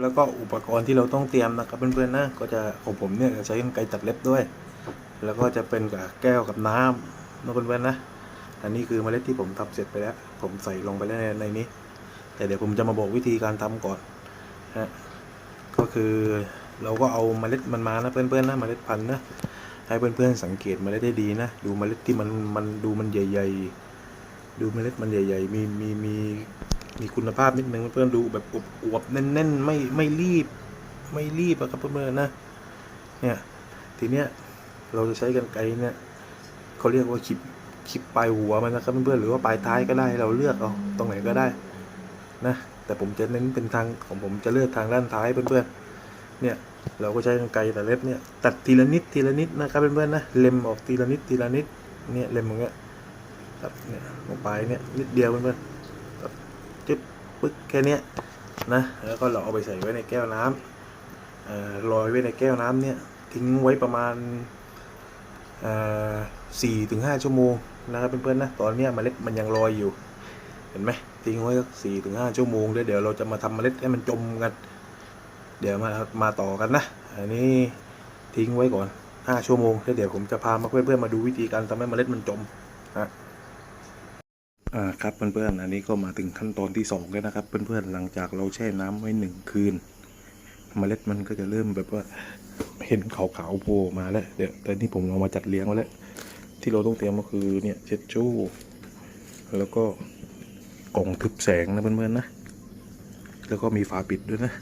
แล้วก็อุปกรณ์ที่เราต้องเตรียมนะครับเพื่อนๆนะก็จะของผมเนี่ยจะใช้กรรไกรตัดเล็บด้วย แล้วก็จะเป็นกับแก้วกับน้ำนะเพื่อนๆนะอันนี้คือเมล็ดที่ผมทำเสร็จไปแล้ว ผมใส่ลงไปแล้วในในนี้ แต่เดี๋ยวผมจะมาบอกวิธีการทำก่อนนะก็คือเราก็เอาเมล็ดมันมานะเพื่อนๆนะเมล็ดพันธุ์นะให้เพื่อนๆสังเกตเมล็ดได้ดีนะดูเมล็ดที่มันมันดูมันใหญ่ ๆ ดูเมล็ดมันใหญ่ ๆ มีมีมี มีคุณภาพนิดนึงเพื่อนดูแบบอวบๆแน่นๆไม่ไม่รีบ ไม่รีบอะครับเพื่อนๆนะ เนี่ยทีเนี้ยเราจะใช้กันไกรเนี่ยเขาเรียกว่าขีบขีบปลายหัวมันนะครับเพื่อนๆหรือว่าปลายท้ายก็ได้เราเลือกเอาตรงไหนก็ได้นะแต่ผมจะเน้นเป็นทางของผมจะเลือกทางด้านท้ายเพื่อนๆเนี่ยเราก็ใช้กันไกรแต่เล็บเนี่ยตัดทีละนิดทีละนิดนะครับเพื่อนๆนะเล็มออกทีละนิดทีละนิดเนี่ยเล็มอย่างเงี้ยตัดเนี่ยลงไปเนี่ยนิดเดียวเพื่อนๆ ปึ๊กแค่นี้นะแล้วก็เราเอาไปใส่ไว้ในแก้วน้ำเอ่อลอยไว้ในแก้วน้ำเนี่ยทิ้งไว้ประมาณสี่ถึงห้าชั่วโมงนะครับเพื่อนๆนะตอนเนี้ยเมล็ดมันยังลอยอยู่ เห็นไหมทิ้งไว้สักสี่ถึงห้าชั่วโมงแล้วเดี๋ยวเราจะมาทำเมล็ดให้มันจมกัน เดี๋ยวมามาต่อกันนะอันนี้ทิ้งไว้ก่อนห้าชั่วโมงแล้วเดี๋ยวผมจะพามาเพื่อนๆมาดูวิธีการทำให้เมล็ดมันจมนะ อ่าครับเพื่อนๆอันนี้ก็มาถึงขั้นตอนที่สองแล้วนะครับ เพื่อนๆหลังจากเราแช่น้ำไว้หนึ่งคืนเมล็ดมันก็จะเริ่มแบบว่าเห็นขาวๆโผล่มาแล้วเดี๋ยวแต่นี่ผมเอามาจัดเลี้ยงไว้แล้วที่เราต้องเตรียมก็คือเนี่ยเช็ดชู่แล้วก็กล่องทึบแสงนะเพื่อนๆนะแล้วก็มีฝาปิดด้วยนะ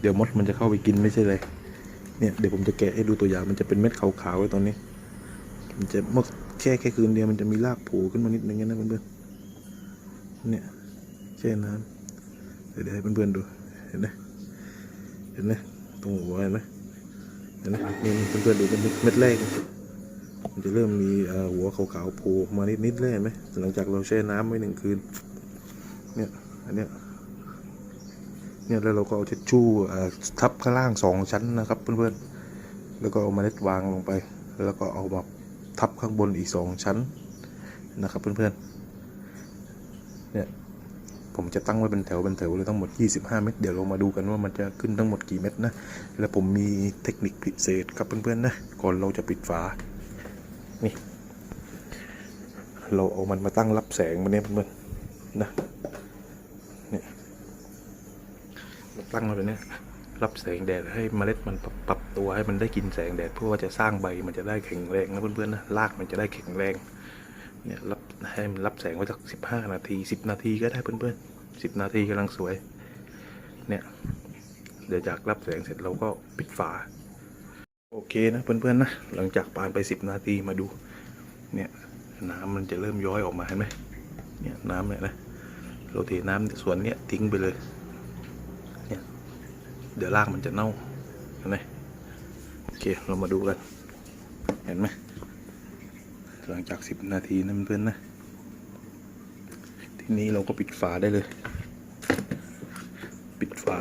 เดี๋ยวมดมันจะเข้าไปกินไม่ใช่เลยเนี่ยเดี๋ยวผมจะแกะให้ดูตัวอย่างมันจะเป็นเม็ดขาวๆไว้ตอนนี้ มันจะเมื่อแค่แค่คืนเดียวมันจะมีรากโผล่ขึ้นมานิดนึงนะเพื่อนๆ เนี่ยแช่น้ำเดี๋ยวให้เพื่อนๆดูเห็นไหมเห็นไหมตรงหัวเห็นไหมเห็นไหมนี่เพื่อนๆดูเป็นเม็ดแรกมันจะเริ่มมีหัวขาวๆโผล่มานิดๆเลยเห็นไหมหลังจากเราแช่น้ำไว้หนึ่งคืนเนี่ยอันเนี้ยเนี่ยแล้วเราก็เอาเช็ดชู่ทับข้างล่างสองชั้นนะครับเพื่อนๆ แล้วก็เอาเมล็ดวางลงไป แล้วก็เอามาทับข้างบนอีกสองชั้นนะครับเพื่อนๆ เนี่ยผมจะตั้งไว้เป็นแถวเป็นแถวเลยทั้งหมด 25 เม็ดเดี๋ยวเรามาดูกันว่ามันจะขึ้นทั้งหมดกี่เม็ดนะ แล้วผมมีเทคนิคพิเศษครับเพื่อนๆนะก่อนเราจะปิดฝานี่ เราเอามันมาตั้งรับแสงมันเนี่ยเพื่อนๆนะเนี่ยเราตั้งมาแบบนี้รับแสงแดดให้เมล็ดมันปรปรับตัวให้มันได้กินแสงแดดเพื่อว่าจะสร้างใบมันจะได้แข็งแรงนะเพื่อนๆนะรากมันจะได้แข็งแรง เนี่ยรับให้มันรับแสงไว้สักสิบห้านาทีสิบนาทีก็ได้เพื่อนๆสิบนาทีกำลังสวย เนี่ย เดี๋ยวจากรับแสงเสร็จเราก็ปิดฝา โอเคนะเพื่อนๆนะหลังจากผ่านไปสิบนาทีมาดู เนี่ยน้ำมันจะเริ่มย้อยออกมาเห็นไหมเนี่ยน้ำเนี่ยนะเราเทน้ำส่วนเนี้ยทิ้งไปเลยเนี่ยเดี๋ยวรากมันจะเน่าเห็นไหมโอเคเรามาดูกัน เห็นไหม หลังจากสิบนาทีนะเพื่อนๆนะ ทีนี้เราก็ปิดฝาได้เลย ปิดฝา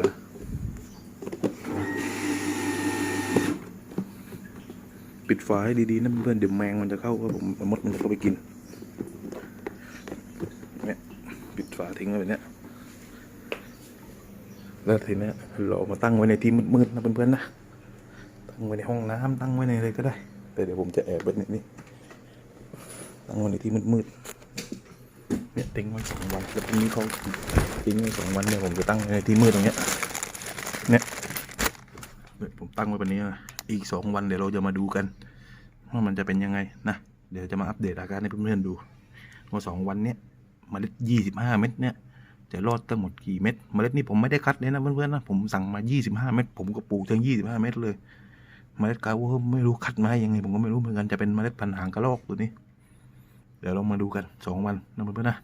ปิดฝาให้ดีๆนะเพื่อนเดี๋ยวแมงมันจะเข้าว่าผมมดมันจะเข้าไปกินเนี่ยปิดฝาทิ้งไว้แบบเนี้ยแล้วทีนี้เราเอามาตั้งไว้ในที่มืดๆนะเพื่อนๆนะตั้งไว้ในห้องน้ำตั้งไว้ในอะไรก็ได้ แต่เดี๋ยวผมจะแอบไว้ในนี้ ตั้งไว้ในที่มืดๆเนี่ยทิ้งไว้สองวันแล้วพรุ่งนี้เขาทิ้งไว้สองวันเนี่ยผมจะตั้งในที่มืดตรงเนี้ยเนี่ยเนี่ยผมตั้งไว้แบบนี้นะอีกสองวันเดี๋ยวเราจะมาดูกัน ว่ามันจะเป็นยังไงนะเดี๋ยวจะมาอัปเดตอาการให้เพื่อนๆดูว่าสองวันเนี้ยเมล็ดยี่สิบห้าเม็ดเนี่ยจะรอดทั้งหมดกี่เม็ดเมล็ดนี่ผมไม่ได้คัดเลยนะเพื่อนๆนะผมสั่งมายี่สิบห้าเม็ดผมก็ปลูกทั้งยี่สิบห้าเม็ดเลย เมล็ดกาวไม่รู้คัดมายังไงผมก็ไม่รู้เหมือนกันจะเป็นเมล็ดพันธุ์หางกระรอกตัวนี้ ดี๋ยวเรามาดูกันสองวันนะเพื่อนๆนะ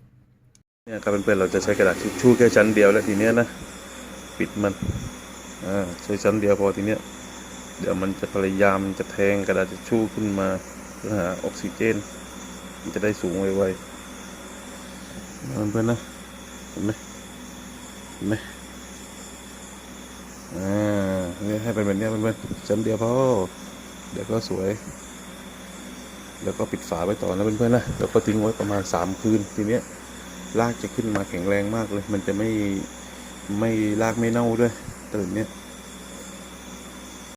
เนี่ยครับเพื่อนๆเราจะใช้กระดาษทิชชู่แค่ชั้นเดียวแล้วทีเนี้ยนะปิดมันอ่าใช้ชั้นเดียวพอทีเนี้ยเดี๋ยวมันจะพยายามจะแทงกระดาษทิชชู่ขึ้นมาเพื่อหาออกซิเจนมันจะได้สูงไวๆนะเพื่อนๆนะเห็นไหมเห็นไหมอ่าเนี่ยให้เป็นแบบเนี้ยเพื่อนๆชั้นเดียวพอเดี๋ยวก็สวย แล้วก็ปิดฝาไว้ต่อนะเพื่อนๆนะแล้วก็ทิ้งไว้ประมาณสามคืน ทีเนี้ยรากจะขึ้นมาแข็งแรงมากเลย มันจะไม่ไม่รากไม่เน่าด้วยตื่นเนี้ย